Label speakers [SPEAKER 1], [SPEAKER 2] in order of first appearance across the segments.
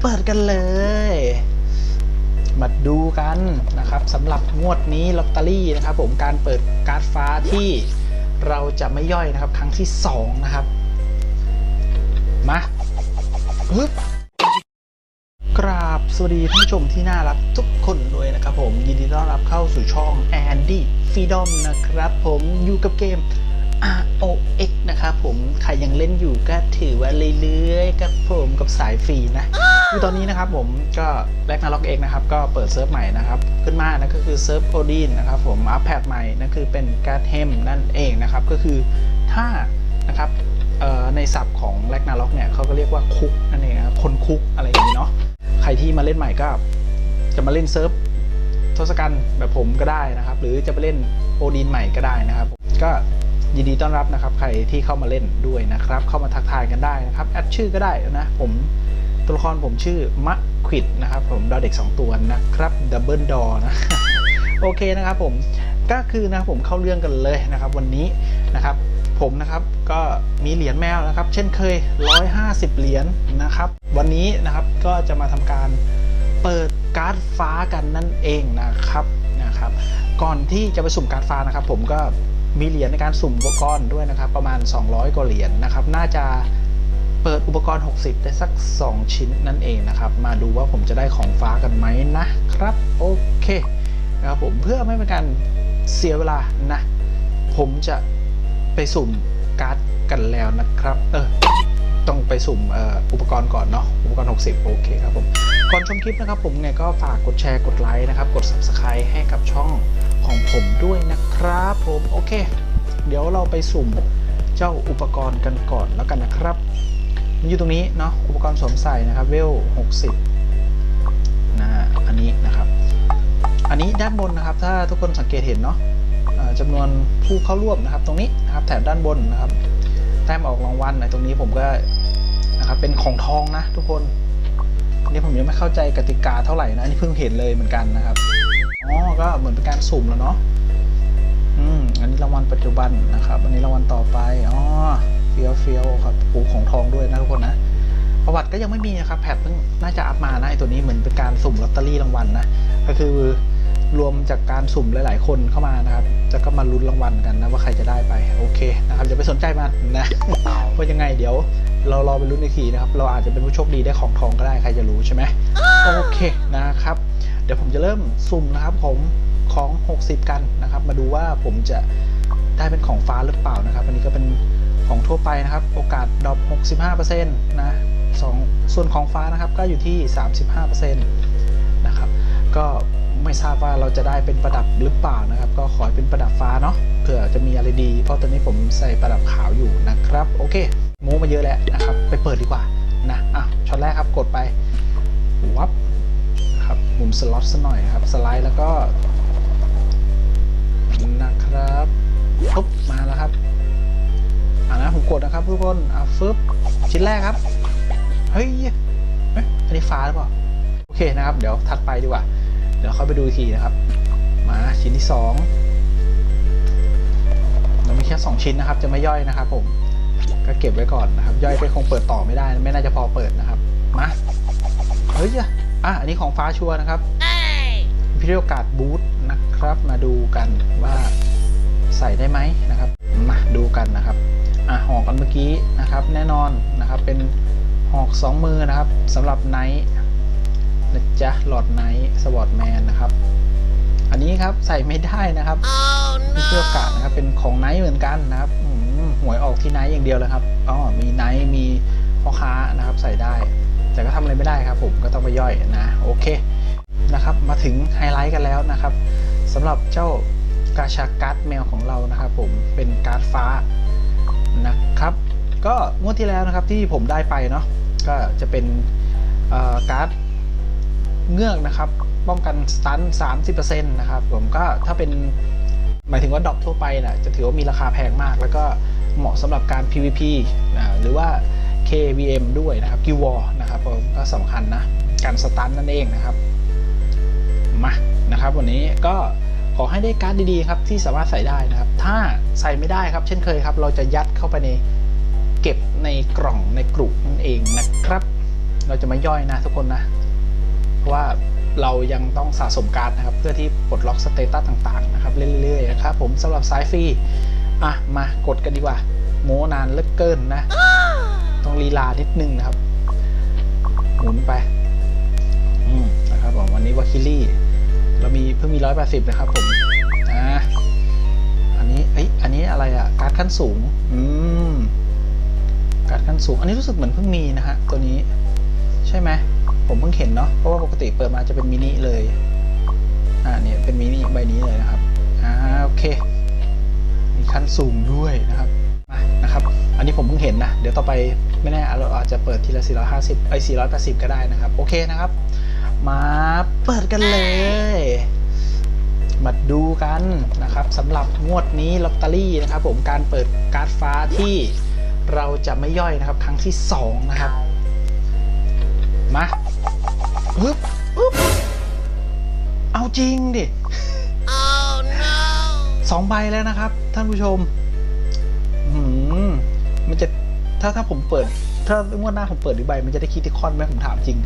[SPEAKER 1] เปิดกันเลย มาดูกันนะครับสำหรับงวดนี้ลอตเตอรี่นะครับ ผมการเปิดการ์ดฟ้าที่เราจะไม่ย่อยนะครับ ครั้งที่ 2 นะครับ มาปึ๊บกราบสวัสดีท่านผู้ชมที่น่ารักทุกคนด้วยนะครับผม ยินดีต้อนรับเข้าสู่ช่อง Andy Freedom นะครับ ผมอยู่กับเกม ROX นะครับผม ใครยังเล่นอยู่ก็ถือว่าเรื่อยๆกับผมกับสายฟรีนะ คือตอนนี้นะครับผมก็แบ็กนาล็อกเองนะครับก็เปิดเซิร์ฟใหม่นะครับขึ้นมานั่นก็คือเซิร์ฟโอดีนนะครับผมอัปแพดใหม่นั่นคือเป็นการ์ดเฮมนั่นเองนะครับก็คือถ้านะครับในศัพท์ของแบ็กนาล็อกเนี่ยเขาก็เรียกว่าคุกนั่นเองนะครับคนคุกอะไรอย่างนี้เนาะใครที่มาเล่นใหม่ก็จะมาเล่นเซิร์ฟทศกัณฐ์แบบผมก็ได้นะครับ หรือจะไปเล่นโอดีนใหม่ก็ได้นะครับ ก็ยินดีต้อนรับนะครับ ใครที่เข้ามาเล่นด้วยนะครับ เข้ามาทักทายกันได้นะครับแอดชื่อก็ได้นะผม ตัวละครผมชื่อมะควิดนะครับผมดอเด็ก 2 ตัวนะครับดับเบิลดอนะโอเคนะครับผมก็คือนะครับผมเข้าเรื่องกันเลยนะครับ วันนี้นะครับ ผมนะครับก็มีเหรียญแมวนะครับ เช่นเคย 150 เหรียญนะครับ วันนี้นะครับก็จะมาทำการเปิดการ์ดฟ้ากันนั่นเองนะครับนะครับ ก่อนที่จะไปสุ่มการ์ดฟ้านะครับ ผมก็มีเหรียญในการสุ่มอุปกรณ์ด้วยนะครับ ประมาณ 200 กว่าเหรียญนะครับ น่าจะ เปิดอุปกรณ์ 60 ได้สัก 2 ชิ้นนั่นเองนะครับ มาดูว่าผมจะได้ของฟ้ากันไหมนะครับ โอเคนะครับผมเพื่อไม่เป็นการเสียเวลานะ ผมจะไปสุ่มการ์ดกันแล้วนะครับ เออต้องไปสุ่มอ,อ,อุปกรณ์ก่อนเนาะอุปกรณ์ 60 โอเคครับผมก่อนชมคลิปนะครับผมไงก็ฝากกดแชร์กดไลค์นะครับ กด subscribe ให้กับช่องของผมด้วยนะครับผมโอเค เดี๋ยวเราไปสุ่มเจ้าอุปกรณ์กันก่อนแล้วกันนะครับ มันอยู่ตรงนี้เนาะอุปกรณ์สวมใส่นะครับเวล60นะฮะอันนี้นะครับ อันนี้ด้านบนนะครับ ถ้าทุกคนสังเกตเห็นเนาะจำนวนผู้เข้าร่วมนะครับตรงนี้นะครับแถบด้านบนนะครับ แต้มออกรางวัลในตรงนี้ผมก็นะครับเป็นของทองนะทุกคนอันนี้ผมยังไม่เข้าใจกติกาเท่าไหร่นะอันนี้เพิ่งเห็นเลยเหมือนกันนะครับอ๋อก็เหมือนเป็นการสุ่มแล้วเนาะอืมอันนี้รางวัลปัจจุบันนะครับ อันนี้รางวัลต่อไปอ๋อ เฟี้ยวเฟี้ยวครับปูของทองด้วยนะทุกคนนะ ประวัติก็ยังไม่มีนะครับแพทเพิ่งน่าจะอัพมานะไอตัวนี้เหมือนเป็นการสุ่มลอตเตอรี่รางวัลนะ ก็คือรวมจากการสุ่มหลาย ๆ คนเข้ามานะครับจะก็มาลุ้นรางวัลกันนะว่าใครจะได้ไปโอเคนะครับอย่าไปสนใจมันนะว่ายังไงเดี๋ยวเรารอไปลุ้นอีกทีนะครับ เราอาจจะเป็นผู้โชคดีได้ของทองก็ได้ใครจะรู้ใช่ไหมโอเคนะครับ เดี๋ยวผมจะเริ่มสุ่มนะครับผมของ 60 กันนะครับ มาดูว่าผมจะได้เป็นของฟ้าหรือเปล่านะครับ อันนี้ก็เป็นของ ทั่วไปนะครับ โอกาสดรอป65%นะสองส่วนของฟ้านะครับก็อยู่ที่ 35%นะครับ ก็ไม่ทราบว่าเราจะได้เป็นประดับหรือเปล่านะครับ ก็ขอให้เป็นประดับฟ้าเนาะเผื่อจะมีอะไรดี เพราะตอนนี้ผมใส่ประดับขาวอยู่นะครับ โอเคโม้มาเยอะแล้วนะครับ ไปเปิดดีกว่านะอะช็อตแรกครับกดไปวับครับมุนสล็อตซะหน่อยครับ สไลด์แล้วก็นะครับปุ๊บมาแล้วครับ อ่านะผมกดนะครับทุกคนอ่าฟึบชิ้นแรกครับ เฮ้ยเอ๊ะอันนี้ฟ้าหรือเปล่า โอเคนะครับ เดี๋ยวถัดไปดีกว่า เดี๋ยวเข้าไปดูอีกทีนะครับ มาชิ้นที่สองเรามีแค่สองชิ้นนะครับ จะไม่ย่อยนะครับ ผม ก็เก็บไว้ก่อนนะครับ ย่อยไปคงเปิดต่อไม่ได้ ไม่น่าจะพอเปิดนะครับ มา เฮ้ยอะอันนี้ของฟ้าชัวร์นะครับพิธีโอกาสบูทนะครับ มาดูกันว่าใส่ได้ไหมนะครับ มาดูกันนะครับ อะหอกกันเมื่อกี้นะครับ แน่นอนนะครับเป็นหอกสองมือนะครับสำหรับไนท์นะจ๊ะหลอดไนท์สวอตแมนนะครับ อันนี้ครับใส่ไม่ได้นะครับพิธีโอกาสนะครับเป็นของไนท์เหมือนกันนะครับอืมหวยออกที่ไนท์อย่างเดียวเลยครับอ๋อมีไนท์มีพ่อค้านะครับใส่ได้ แต่ก็ทำอะไรไม่ได้ครับ ผมก็ต้องไปย่อยนะโอเคนะครับ มาถึงไฮไลท์กันแล้วนะครับสำหรับเจ้ากาชาการ์ดแมวของเรานะครับ ผมเป็นการ์ดฟ้า นะครับ ก็งวดที่แล้วนะครับที่ผมได้ไปเนาะก็จะเป็นการ์ดเงือกนะครับ ป้องกันสตัน30%นะครับผมก็ถ้าเป็นหมายถึงว่าดรอปทั่วไปนะจะถือว่ามีราคาแพงมาก แล้วก็เหมาะสำหรับการ PVP นะหรือว่า KVM ด้วยนะครับกิวอนะครับผมก็สำคัญนะ การสตันนั่นเองนะครับ มานะครับวันนี้ก็ อให้ได้การ์ดดีๆครับที่สามารถใส่ได้นะครับ ถ้าใส่ไม่ได้ครับ เช่นเคยครับ เราจะยัดเข้าไปในเก็บในกล่องในกลุ่มนั่นเองนะครับ เราจะไม่ย่อยนะทุกคนนะเพราะว่าเรายังต้องสะสมการ์ดนะครับ เพื่อที่ปลดล็อกสเตตัสต่างๆนะครับเรื่อยๆนะครับผมสำหรับสายฟรีอะมากดกันดีกว่าโมนานเลือเกินนะต้องลีลานิดนึงนะครับหมุนไปอืมนะครับผมวันนี้วาคิลี่ พิ่งมีร้อยแปดสิบนะครับผมอ่าอันนี้เอ้ยอันนี้อะไรอะการ์ดขั้นสูง อืมการ์ดขั้นสูง อันนี้รู้สึกเหมือนเพิ่งมีนะฮะตัวนี้ ใช่ไหมผมเพิ่งเห็นเนาะเพราะว่าปกติเปิดมาจะเป็นมินิเลยอ่าเนี่ยเป็นมินิใบนี้เลยนะครับอ่าโอเค มีขั้นสูงด้วยนะครับมานะครับอันนี้ผมเพิ่งเห็นนะ เดี๋ยวต่อไปไม่แน่เราอาจจะเปิดทีละ 450ไอ้480 ก็ได้นะครับ โอเคนะครับ มาเปิดกันเลย มาดูกันนะครับสำหรับงวดนี้ลอตเตอรี่นะครับผมการเปิดการ์ดฟ้าที่เราจะไม่ย่อยนะครับ ครั้งที่ 2 นะครับ มาปึ๊บปึ๊บเอาจริงดิสองใบแล้วนะครับ ท่านผู้ชมอืมมันจะถ้าถ้าผมเปิด ถ้างวดหน้าผมเปิดอีกใบ มันจะได้คิดที่คอนไหมผมถามจริง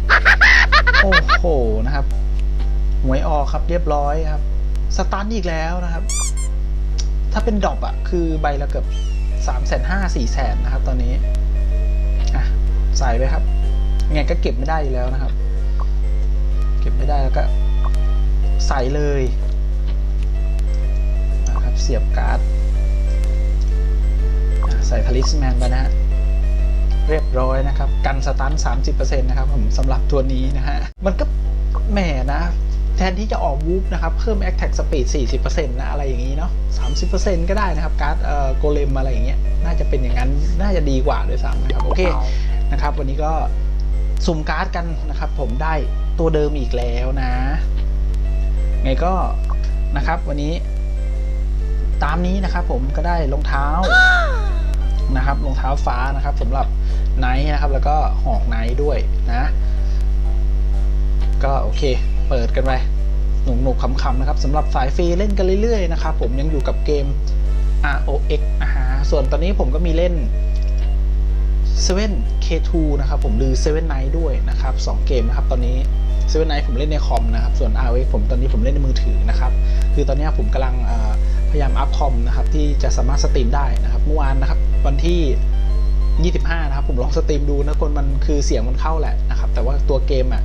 [SPEAKER 1] โอ้โหนะครับหวยออกครับเรียบร้อยครับ สตันอีกแล้วนะครับ ถ้าเป็นดอปอะคือใบละเกือบสามแสนห้าสี่แสนนะครับ ตอนนี้อะใส่ไปครับไงก็เก็บไม่ได้อยู่แล้วนะครับ เก็บไม่ได้แล้วก็ใส่เลยนะครับเสียบการ์ดใส่ทลิสแมนไปนะฮะเรียบร้อยนะครับ กันสตัน30%นะครับผมสำหรับตัวนี้นะฮะ มันก็แหมนะ แทนที่จะออกวูฟนะครับ เพิ่ม Attack Speed 40%นะอะไรอย่างนี้เนาะ30%ก็ได้นะครับ การ์ดเอ่อโกเลมอะไรอย่างเงี้ยน่าจะเป็นอย่างนั้นน่าจะดีกว่าด้วยซ้ำนะครับ โอเคนะครับ วันนี้ก็สุ่มการ์ดกันนะครับ ผมได้ตัวเดิมอีกแล้วนะ ไงก็นะครับวันนี้ ตามนี้นะครับ ผมก็ได้รองเท้านะครับรองเท้าฟ้านะครับสำหรับไนท์นะครับ แล้วก็หอกไนท์ด้วยนะ ก็โอเค เปิดกันไปหนุกหนุกๆขำๆนะครับสำหรับสายฟรีเล่นกันเรื่อยๆนะครับผมยังอยู่กับเกม ROX นะฮะส่วนตอนนี้ผมก็มีเล่น 7 K2 นะครับผมหรือ7 Night ด้วยนะครับ2เกมนะครับตอนนี้7 Night ผมเล่นในคอมนะครับส่วน ROX ผมตอนนี้ผมเล่นในมือถือนะครับคือตอนนี้ผมกำลังพยายามอัพคอมนะครับที่จะสามารถสตรีมได้นะครับเมื่อวานนะครับวันที่25 นะครับ ผมลองสตรีมดูนะคนมันคือเสียงมันเข้าแหละนะครับแต่ว่าตัวเกมอะ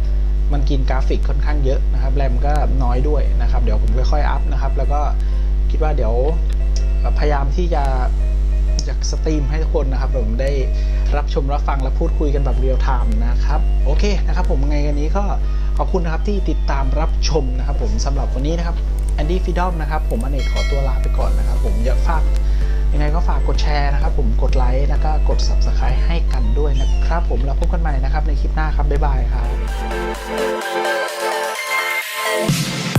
[SPEAKER 1] มันกินกราฟิกค่อนข้างเยอะนะครับแรมก็น้อยด้วยนะครับ เดี๋ยวผมค่อยๆอัพนะครับ แล้วก็คิดว่าเดี๋ยวพยายามที่จะอยากสตรีมให้ทุกคนนะครับ ผมได้รับชมรับฟังและพูดคุยกันแบบเรียลไทม์นะครับ โอเคนะครับ ผมไงกันนี้ก็ขอบคุณนะครับที่ติดตามรับชมนะครับ ผมสำหรับวันนี้นะครับแอนดี้ฟิดอมนะครับ ผมอเนกขอตัวลาไปก่อนนะครับ ผมอยาฝาก ยังไงก็ฝากกดแชร์นะครับ ผมกดไลค์แล้วก็กด subscribe ให้กันด้วยนะครับผมแล้วพบกันใหม่นะครับในคลิปหน้าครับบ๊ายบายครับ